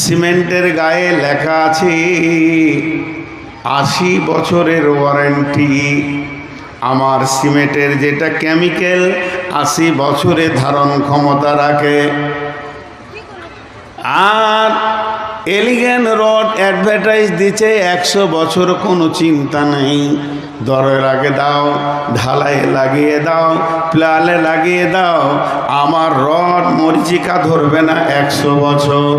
সিমেন্টের গায়ে লেখা আছে, আশি বছরের ওয়ারেন্টি। আমার সিমেন্টের যেটা কেমিক্যাল, আশি বছরে ধারণ ক্ষমতা রাখে। আর এলিগেন রড অ্যাডভার্টাইজ দিচ্ছে একশো বছর কোনো চিন্তা নেই। দরের আগে দাও ঢালাইয়ে লাগিয়ে দাও, প্লালে লাগিয়ে দাও। আমার রড মরিচিকা ধরবে না একশো বছর।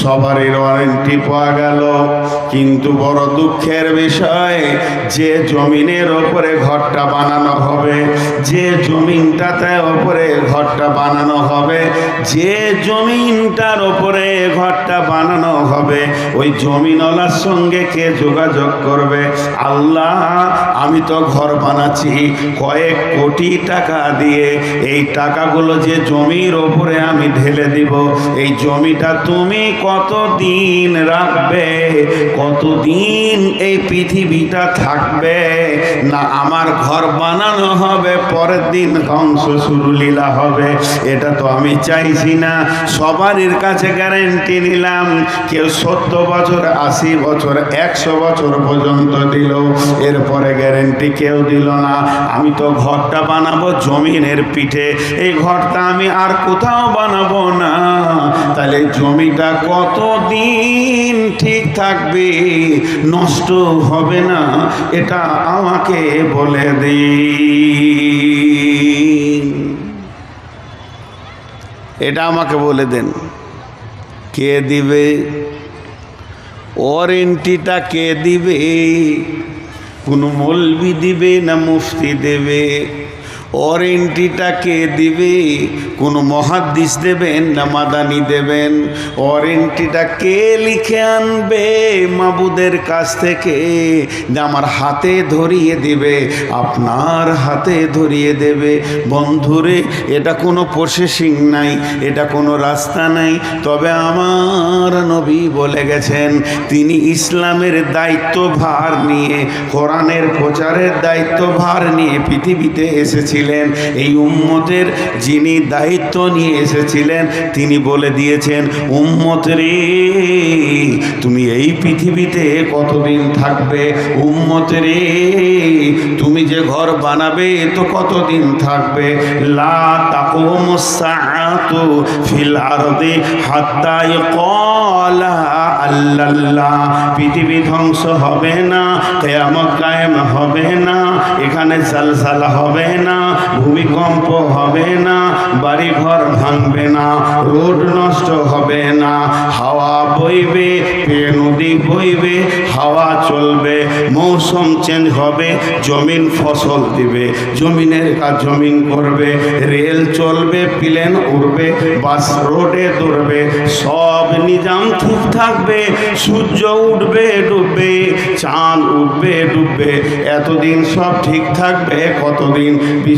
সবারই ওয়ারেন্টি পাওয়া গেল। কিন্তু বড় দুঃখের বিষয়, যে জমিনের ওপরে ঘরটা বানানো হবে, যে জমিনটাতে ওপরে ঘরটা বানানো হবে, যে জমিনটার ওপরে ঘরটা বানানো হবে, ওই জমিনওয়ালার সঙ্গে কে যোগাযোগ করবে? আল্লাহ, আমি তো ঘর বানাচ্ছি কয়েক কোটি টাকা দিয়ে। এই টাকাগুলো যে জমির ওপরে আমি ঢেলে দিব, এই জমিটা তুমি কতদিন রাখবে? কতদিন এই পৃথিবীটা থাকবে? না, আমার ঘর বানানো হবে, পরের দিন ধ্বংস শুরু লীলা হবে। এটা তো আমি চাইছি না। সবারই কাছে গ্যারেন্টি নিলাম, কেউ সত্তর বছর, আশি বছর, একশো বছর পর্যন্ত দিল। এরপরে গ্যারেন্টি কেউ দিল না। আমি তো ঘরটা বানাবো জমিনের পিঠে। এই ঘরটা আমি আর কোথাও বানাবো না। তাহলে জমিটা কতদিন ঠিক থাকবে? নষ্ট হবে না, এটা আমাকে বলে দিন। এটা আমাকে বলে দেন। কে দিবে? ওয়ারেন্টিটা কে দিবে? কোনো মলবি দিবে না মুফতি দেবে? ওয়ারেন্টিটা কে দিবে, কোনো মহাদ্দিস দেবেন না মাদানি দেবেন। ওয়ারেন্টিটা কে লিখে আনবে মাবুদের কাছ থেকে? যে আমার হাতে ধরিয়ে দিবে, আপনার হাতে ধরিয়ে দেবে। বন্ধুরে, এটা কোনো প্রসেসিং নাই, এটা কোনো রাস্তা নাই। তবে আমার নবী বলে গেছেন, তিনি ইসলামের দায়িত্বভার নিয়ে, কোরআনের প্রচারের দায়িত্বভার নিয়ে পৃথিবীতে এসেছিলেন এই উম্মতের যিনি দায়িত্ব নিয়ে এসেছিলেন, তিনি বলে দিয়েছেন উম্মত রে তুমি এই পৃথিবীতে কতদিন থাকবে? উম্মত রে তুমি যে ঘর বানাবে, তো কতদিন থাকবে? লা আল্লাল্লাহ। পৃথিবী ধ্বংস হবে না, কিয়ামত কায়েম হবে না, এখানে জালজালা হবে না ভূমিকম্প হবে না বাড়ি ঘর ভাঙবে না, রোড নষ্ট হবে না, হাওয়া বইবে নদী বইবে, হাওয়া চলবে, মৌসুম চেঞ্জ হবে, জমিন ফসল দিবে, জমিনের কাজ জমিন করবে, রেল চলবে, প্লেন উড়বে, বাস রোডে দৌড়বে, সব নিজাম ঠিক থাকবে, সূর্য উঠবে, ডুববে, চাঁদ উঠবে, ডুববে, এতদিন সব ঠিক থাকবে, কতদিন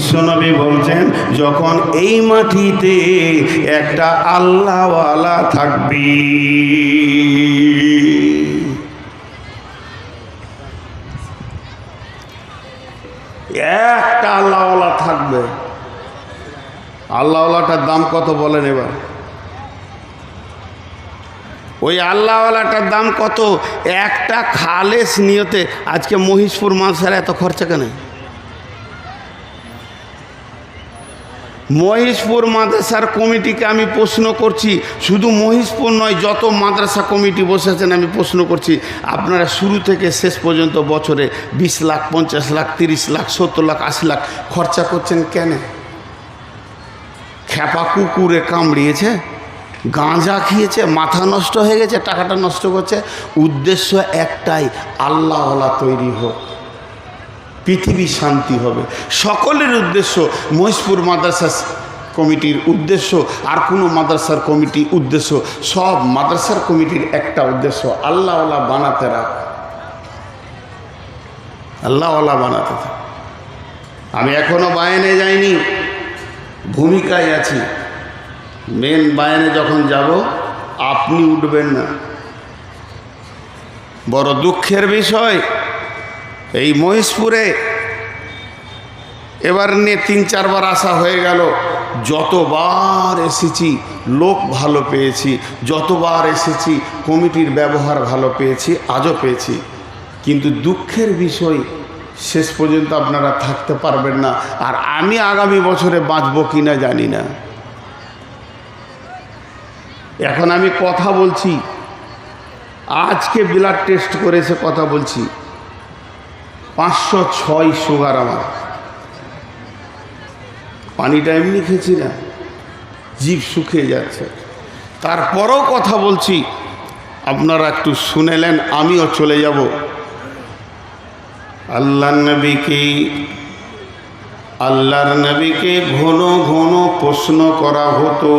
বিশ্বনবী বলছেন, যখন এই মাটিতে একটা আল্লাহওয়ালা থাকবি। একটা আল্লাহওয়ালা থাকবে। আল্লাহওয়ালাটার দাম কত বলেন এবার? ওই আল্লাহওয়ালাটার দাম কত? একটা খালেস নিয়তে আজকে মহিষপুর মানসার এত খরচা কেন? মহিষপুর মাদ্রাসার কমিটিকে আমি প্রশ্ন করছি। শুধু মহিষপুর নয়, যত মাদ্রাসা কমিটি বসেছেন, আমি প্রশ্ন করছি, আপনারা শুরু থেকে শেষ পর্যন্ত বছরে বিশ লাখ, পঞ্চাশ লাখ, তিরিশ লাখ, সত্তর লাখ, আশি লাখ খরচা করছেন কেন? খ্যাপা কুকুরে কামড়িয়েছে, গাঁজা খেয়েছে, মাথা নষ্ট হয়ে গেছে, টাকাটা নষ্ট করছে। উদ্দেশ্য একটাই, আল্লাহওয়ালা তৈরি হোক। পৃথিবী শান্তি হবে। সকলের উদ্দেশ্য মহিষপুর মাদ্রাসা কমিটির উদ্দেশ্য আর কোনো মাদ্রাসার কমিটি উদ্দেশ্য। সব মাদ্রাসার কমিটির একটা উদ্দেশ্য, আল্লাহওয়ালা বানাতে রাখ। আল্লাহওয়ালা বানাতে থাক। আমি এখনও বায়নে যাইনি, ভূমিকায় আছি। মেন বায়নে যখন যাব, আপনি উঠবেন না। বড় দুঃখের বিষয় এই মহিষপুরে এবার নিয়ে তিন চারবার আসা হয়ে গেল। যতবার এসেছি, লোক ভালো পেয়েছি। যতবার এসেছি, কমিটির ব্যবহার ভালো পেয়েছি, আজও পেয়েছি। কিন্তু দুঃখের বিষয়, শেষ পর্যন্ত আপনারা থাকতে পারবেন না। আর আমি আগামী বছরে বাঁচবো কি না জানি না। এখন আমি কথা বলছি। আজকে ব্লাড টেস্ট করে করেছে কথা বলছি। পাঁচশো ছয় সুগার আমার। পানিটা এমনি খেয়েছি না, জীব শুকিয়ে যাচ্ছে। তারপরও কথা বলছি, আপনারা একটু শুনেলেন আমিও চলে যাব। আল্লাহ নবীকে, আল্লাহর নবীকে ঘন ঘন প্রশ্ন করা হতো,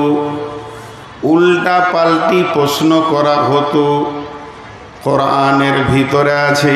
উল্টা পাল্টি প্রশ্ন করা হতো। কোরআনের ভিতরে আছে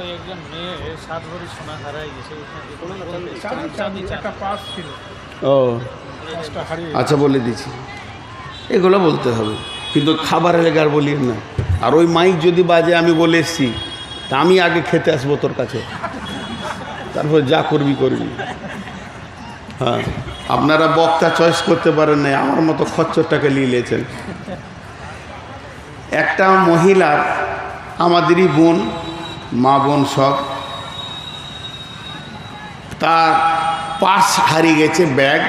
একজন মেয়ে সাত ভরি সোনা হারাই গেছে একটা পাস ছিল। ও। আচ্ছা বলে দিচ্ছি। এগুলো বলতে হবে। কিন্তু খাবারের লেগে আর বলি না। আর ওই মাইক যদি বাজে আমি বলে এসছি তা আমি আগে খেতে আসব তোর কাছে। তারপর যা করবি করবি। হ্যাঁ। আপনারা বক্তা চয়েস করতে পারেন না আমার মতো খচ্চরটাকে নিয়েছেন। একটা মহিলার আমাদেরই বোন মা বোন সব। তার পাস হারিয়ে গেছে ব্যাগ।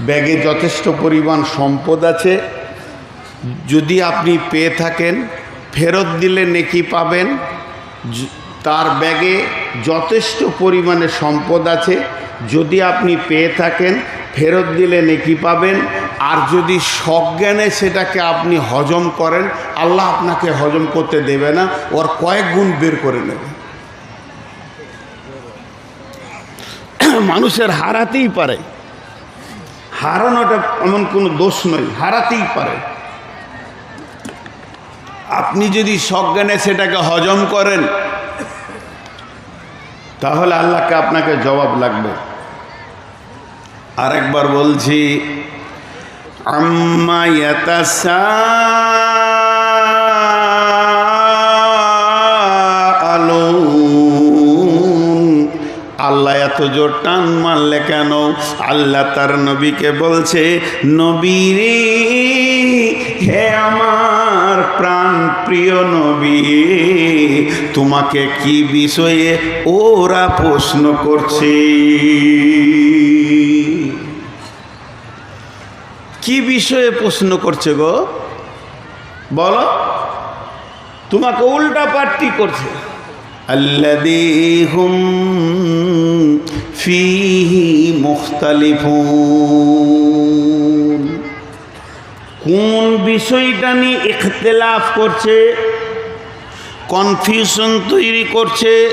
ব্যাগে যথেষ্ট পরিমাণ সম্পদ আছে। যদি আপনি পেয়ে থাকেন, ফেরত দিলে নেকি পাবেন। তার ব্যাগে যথেষ্ট পরিমাণে সম্পদ আছে। যদি আপনি পেয়ে থাকেন ফেরত দিলে নেকি পাবেন। আর যদি সজ্ঞানে সেটাকে আপনি হজম করেন, আল্লাহ আপনাকে হজম করতে দেবে না, ওর কয়েক গুণ বের করে নেবে। মানুষের হারাতেই পারে। হারানোটা এমন কোনো দোষ নয়, হারাতেই পারে। আপনি যদি সজ্ঞানে সেটাকে হজম করেন, তাহলে আল্লাহকে আপনাকে জবাব লাগবে। আরেকবার বলছি, আম্মা আল্লাহ এত জোর টান মারলে কেন? আল্লাহ তার নবীকে বলছে নবী রে হে আমার প্রাণ প্রিয় নবী, তোমাকে কি বিষয়ে ওরা প্রশ্ন করছে? কি বিষয়ে প্রশ্ন করছে গো? বলো। তোমাকে উল্টা পাল্টি করছে। আল্লাদিহুম ফিহি মুখতালিফুন। কোন বিষয়টা নিয়ে ইখতলাফ করছে? কনফিউশন তৈরি করছে?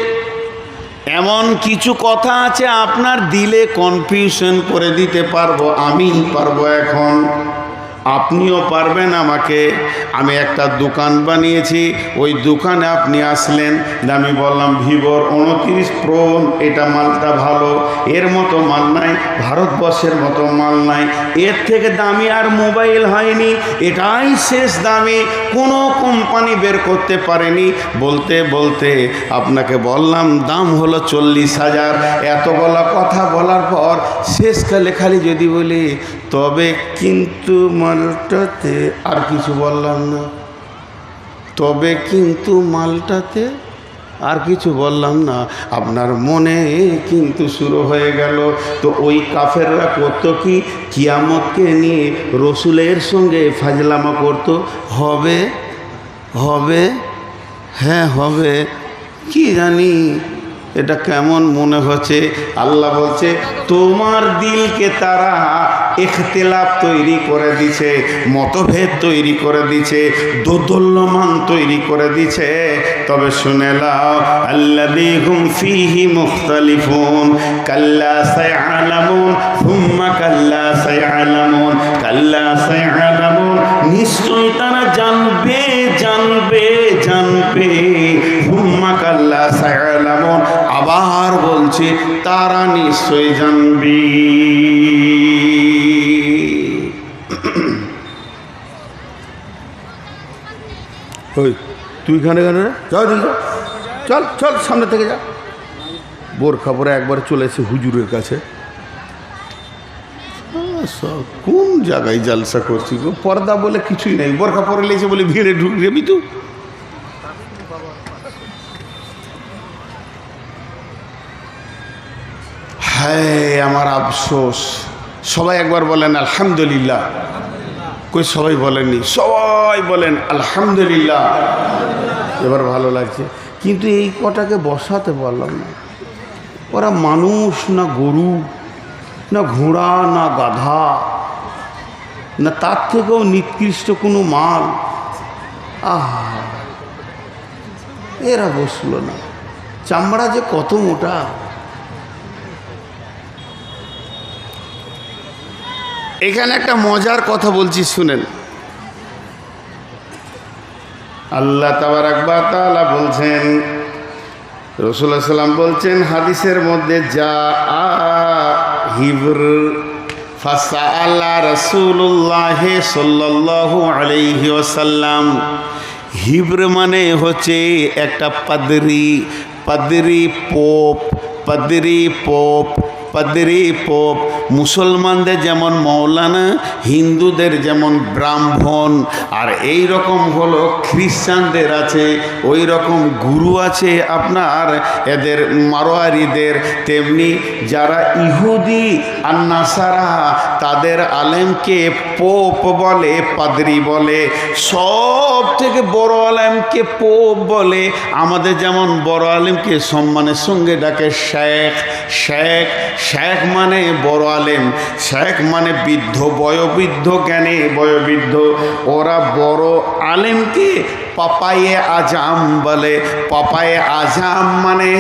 এমন কিছু কথা আছে আপনার দিলে কনফিউশন করে দিতে পারব আমি পারব এখন। আপনিও পারবেন আমাকে। আমি একটা দোকান বানিয়েছি। ওই দোকানে আপনি আসলেন। আমি বললাম, ভিভোর উনত্রিশ প্রো, এটা মালটা ভালো। এর মতো মাল নাই, ভারতবর্ষের মতো মাল নাই। এর থেকে দামি আর মোবাইল হয়নি। এটাই শেষ দামি। কোনো কোম্পানি বের করতে পারেনি। বলতে বলতে আপনাকে বললাম, দাম হলো চল্লিশ হাজার। এতগুলো কথা বলার পর শেষকালে খালি যদি বলি, তবে কিন্তু মালটাতে আর কিছু বললাম না। তবে কিন্তু মালটাতে আর কিছু বললাম না। আপনার মনে কিন্তু শুরু হয়ে গেল। তো ওই কাফেররা করতো কি? কিয়ামতকে নিয়ে রসুলের সঙ্গে ফাজলামা করতো। হবে? হবে? হ্যাঁ হবে। কি জানি, এটা কেমন মনে হচ্ছে? আল্লাহ বলছে, তোমার দিলকে তারা ইখতিলাফ তৈরি করে দিছে, মতভেদ তৈরি করে দিছে দোদল্যমান তৈরি করে দিছে। তবে শুনে লাও আল্লাযী হুম ফীহি মুখতালিফুন, কাল্লা সায়ালামুন হুম্মা কাল্লা সায়ালামুন কাল্লা সায়ালামুন। নিশ্চয় তারা জানবে জানবে জানবে। হুম্মা কাল্লা সায়ালামুন, আবার বলছে, তারা নিশ্চয় জানবে। ওই তুই খানে খানে যাও দিদি চল চল সামনে থেকে যা। বোরখা পরে একবার চলে এসে হুজুরের কাছে। কোন জায়গায় জালসা করছি গো? পর্দা বলে কিছুই নেই। বোরখা পরে লেগেছে বলে ভিড়ে ঢুক যাবি তো। হ্যাঁ আমার আফসোস। সবাই একবার বলেন আলহামদুলিল্লাহ। কই সবাই বলেননি? সবাই বলেন, আলহামদুলিল্লাহ। এবার ভালো লাগছে। কিন্তু এই কটাকে বসাতে পারলাম না। ওরা মানুষ না গরু, না ঘোড়া, না গাধা, না তার থেকেও নিকৃষ্ট কোনো মাল। আহা, এরা বসল না। চামড়া যে কত মোটা। এখানে একটা মজার কথা বলছি, শুনেন। আল্লাহ তাবার আকবর তাআলা বলছেন রসুল্লাহ সাল্লাম বলছেন, হাদিসের মধ্যে যা আ হিবর ফাসা আল্লাহ রসুল্লাহ সাল্লাল্লাহু আলাইহি ওয়াসাল্লাম। হিব্র মানে হচ্ছে একটা পাদরি পাদরি পোপ পাদরি পোপ পাদরি পোপ। মুসলমানদের যেমন মৌলানা, হিন্দুদের যেমন ব্রাহ্মণ, আর এই রকম হলো খ্রিস্টানদের আছে, ওই রকম গুরু আছে আপনার, এদের মারোয়ারিদের, তেমনি যারা ইহুদি আর নাসারা, তাদের আলেমকে পোপ বলে, পাদরি বলে সব থেকে বড় আলেমকে পোপ বলে, আমাদের যেমন বড় আলেমকে সম্মানের সঙ্গে ডাকে শেখ শেখ শেখ মানে বড় আলেম, শেখ মানে বৃদ্ধ, বয়োবৃদ্ধ জ্ঞানে বয়োবৃদ্ধ। ওরা বড় আলেমকে পাপায়ে আজাম বলে। পাপায়ে আজাম মানে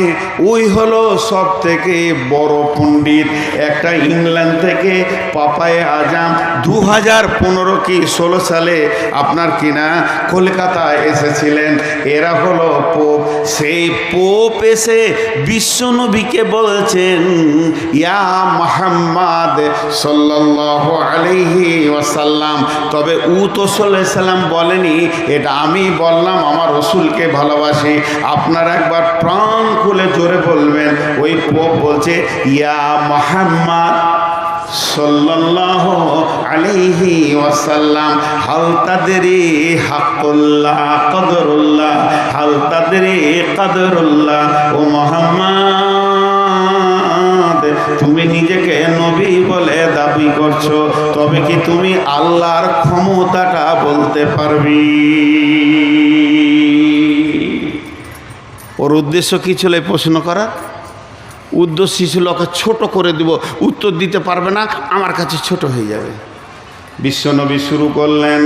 ওই হলো সব থেকে বড় পণ্ডিত। একটা ইংল্যান্ড থেকে পাপায়ে আজাম দু হাজার পনেরো কি ষোলো সালে আপনার কিনা কলকাতায় এসেছিলেন। এরা হলো পোপ। সেই পোপ এসে বিশ্বনবীকে বলছেন ইয়া মোহাম্মদ সাল্লাল্লাহু আলাইহি ওয়াসাল্লাম। তবে উ তো সাল্লাম বলেনি, এটা আমি বললাম, আমার রসুলকে ভালোবাসি। আপনারা একবার প্রাণ খুলে জোরে বলবেন। ওই পোপ বলছে, ইয়া মোহাম্মদ সাল্লাল্লাহু আলাইহি ওয়াসাল্লাম, হাল তাদরি হাকুল্লাহ কদরুল্লাহ, হাল তাদরি কদরুল্লাহ, ও মোহাম্মদ। তুমি নিজেকে নবী বলে দাবি করছ, তবে কি তুমি আল্লাহর ক্ষমতাটা বলতে পারবি? ওর উদ্দেশ্য কি ছিল এই প্রশ্ন করার? উদ্দেশ্য ছিল ওকে ছোট করে দিব, উত্তর দিতে পারবে না, আমার কাছে ছোট হয়ে যাবে। বিশ্বনবী শুরু করলেন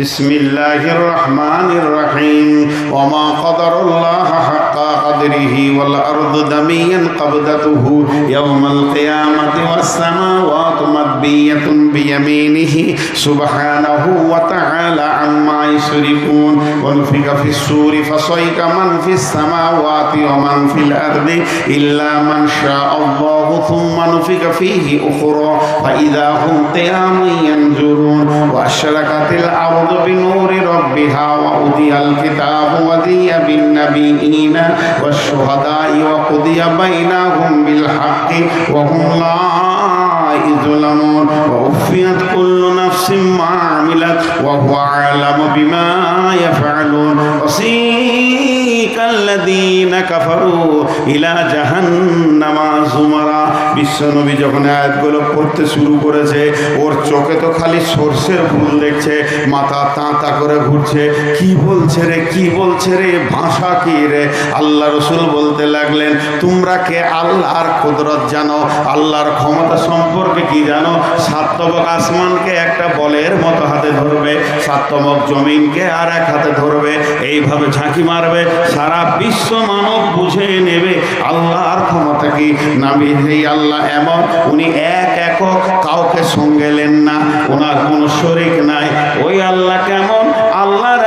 بسم الله الرحمن الرحيم. وما قدر الله حق قدره والأرض دميا قبضته يوم القيامة والسماوات مدبية بيمينه. سبحانه وتعالى عما يشركون. ونفق في السور فصيك من في السماوات ومن في الأرض إلا من شاء الله ثم نفق فيه أخرى. فإذا هم قيام ينظرون. وأشركت الأرض بنور ربها وأودي الكتاب وذي بالنبيين والشهداء وقضي بينهم بالحق وهم لا يظلمون ووفيت كل نفس ما عملت وهو أعلم بما يفعلون وسيق কাল্লাদিনা কাফারু পড়তে শুরু করেছে, ওর চোখে তো খালি সর্ষের ফুল দেখছে, মাথা তাঁতা করে ঘুরছে। কি বলছে রে, কি বলছে রে, ভাষা কি রে? আল্লাহ রসুল বলতে লাগলেন, তোমরা কে আল্লাহর কুদরত জানো? আল্লাহর ক্ষমতা সম্পর্কে কি জানো? সাতবক আসমানকে একটা বলের মতো হাতে ধরবে সাতবক জমিনকে আর এক হাতে ধরবে, এইভাবে ঝাঁকি মারবে সারা বিশ্ব মানব বুঝে নেবে আল্লাহর ক্ষমতা কি? নামি এই আল্লাহ, এমন উনি এক একক কাউকে সঙ্গে লেন না। ওনার কোনো শরিক নাই। ওই আল্লাহ কেমন? আল্লাহর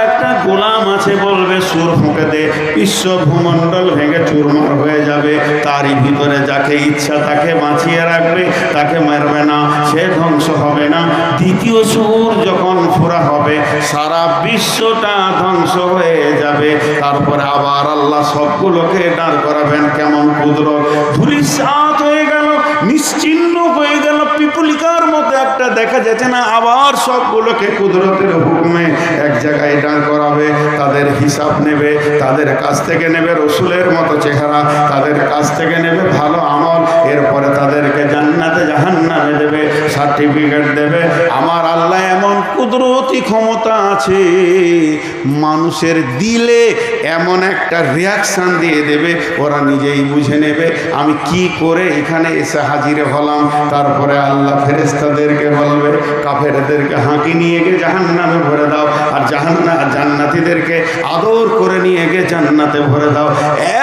গোলাম আছে বলবে, সুর ফুঁকে দে। বিশ্ব ভূমণ্ডল ভেঙে চুরমার হয়ে যাবে। তারই ভিতরে যাকে ইচ্ছা তাকে বাঁচিয়ে রাখবে, তাকে মারবে না, সে ধ্বংস হবে না। দ্বিতীয় সুর যখন ফোরা হবে, সারা বিশ্বটা ধ্বংস হয়ে যাবে। তারপরে আবার আল্লাহ সবগুলোকে দাঁড় করাবেন কেমন কুদরত। ধুলিসাত হয়ে গেল, নিশ্চিন্ন হয়ে গেল পিপুলিকার মতো একটা দেখা যাচ্ছে না, আবার সবগুলোকে কুদরতের হুকুমে এক জায়গায় দাঁড় করাবে, তাদের হিসাব নেবে, তাদের কাছ থেকে নেবে রসুলের মতো চেহারা, তাদের কাছ থেকে নেবে ভালো আমল, এরপরে তাদেরকে জাহান্নামে দেবে, সার্টিফিকেট দেবে। আমার আল্লাহ এমন কুদরতি ক্ষমতা আছে, মানুষের দিলে এমন একটা রিয়াকশান দিয়ে দেবে, ওরা নিজেই বুঝে নেবে, আমি কি করে এখানে এসে হাজিরে হলাম। তারপরে আল্লাহ ফেরেস্তাদেরকে বলবে, কাফেরদেরকে হাঁকি নিয়ে গিয়ে জাহান্নামে ভরে দাও, আর জাহান্না, জান্নাতিদেরকে আদর করে নিয়ে গিয়ে জান্নাতে ভরে দাও।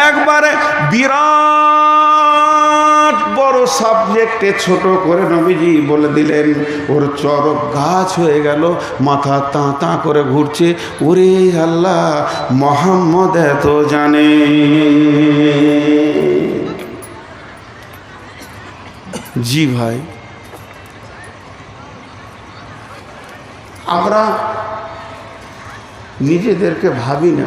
একবারে বিরাট সাবজেক্টে ছোট করে নবীজি বলে দিলেন, ওর চরক গাছ হয়ে গেল, মাথা তাঁ তাঁ করে ঘুরছে। ওরে আল্লাহ, মোহাম্মদ এত জানে। জি ভাই। আমরা নিজেদেরকে ভাবি না।